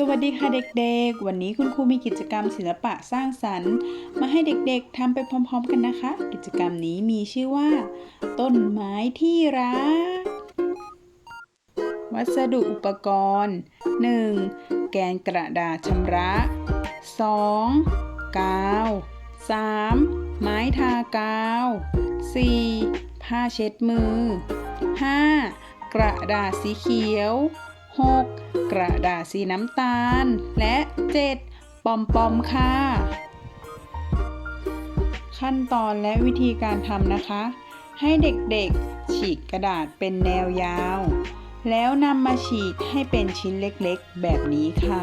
สวัสดีค่ะเด็กๆ วันนี้คุณครูมีกิจกรรมศิลปะสร้างสรรค์ มาให้เด็กๆทำไปพร้อมๆกันนะคะ กิจกรรมนี้มีชื่อว่า ต้นไม้ที่รัก วัสดุอุปกรณ์ 1. แกนกระดาษชำระ 2. กาว 3. ไม้ทากาว 4. ผ้าเช็ดมือ 5. กระดาษสีเขียว 6. กระดาษสีน้ำตาล และ 7. ปอมปอมค่ะ ขั้นตอนและวิธีการทำนะคะ ให้เด็กๆ ฉีกกระดาษเป็นแนวยาว แล้วนำมาฉีกให้เป็นชิ้นเล็กๆ แบบนี้ค่ะ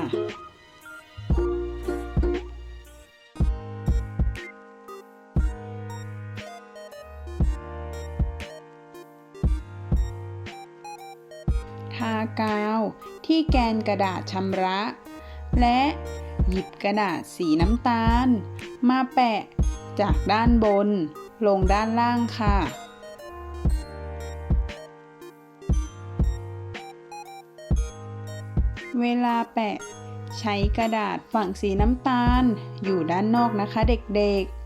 ทากาวที่แกนกระดาษชำระ และหยิบกระดาษสีน้ำตาล มาแปะจากด้านบน ลงด้านล่างค่ะ เวลาแปะ ใช้กระดาษฝั่งสีน้ำตาลอยู่ด้านนอกนะคะเด็กๆ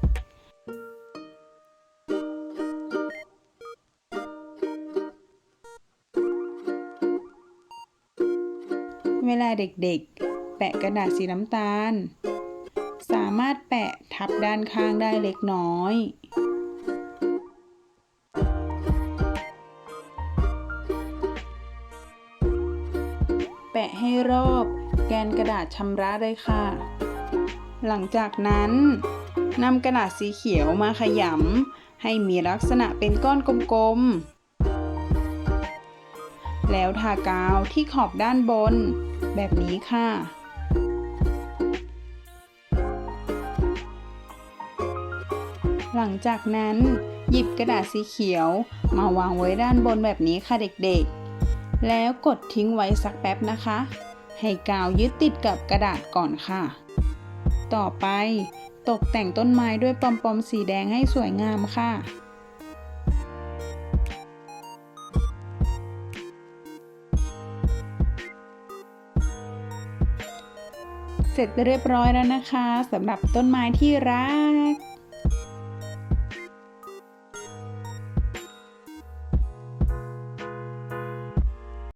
เวลาเด็กๆ แปะกระดาษสีน้ำตาล สามารถแปะทับด้านข้างได้เล็กน้อยแปะให้รอบแกนกระดาษชำระเลยค่ะ หลังจากนั้นนำกระดาษสีเขียวมาขยำให้มีลักษณะเป็นก้อนกลมๆ แล้วทากาวที่ขอบด้านบน แบบนี้ค่ะ หลังจากนั้น หยิบกระดาษสีเขียวมาวางไว้ด้านบนแบบนี้ค่ะเด็กๆ แล้วกดทิ้งไว้สักแป๊บนะคะ ให้กาวยึดติดกับกระดาษก่อนค่ะ ต่อไปตกแต่งต้นไม้ด้วยปอมๆสีแดงให้สวยงามค่ะ เสร็จเรียบร้อยแล้วนะคะสำหรับต้นไม้ที่รัก